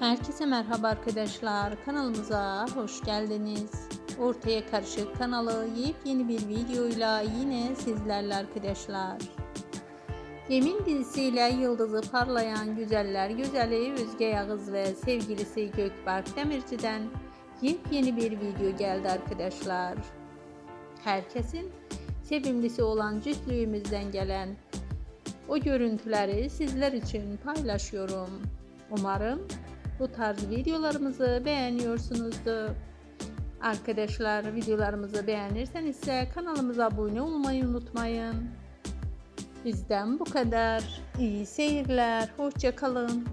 Herkese merhaba arkadaşlar. Kanalımıza hoş geldiniz. Ortaya Karışık kanalı yepyeni bir videoyla yine sizlerle arkadaşlar. Yemin dizisiyle yıldızı parlayan güzeller güzeli Özge Yağız ve sevgilisi Gökberk Demirci'den yepyeni bir video geldi arkadaşlar. Herkesin sevimlisi olan cütlüğümüzden gelen o görüntüleri sizler için paylaşıyorum. Umarım bu tarz videolarımızı beğeniyorsunuzdur. Arkadaşlar videolarımızı beğenirseniz ise kanalımıza abone olmayı unutmayın. Bizden bu kadar. İyi seyirler. Hoşça kalın.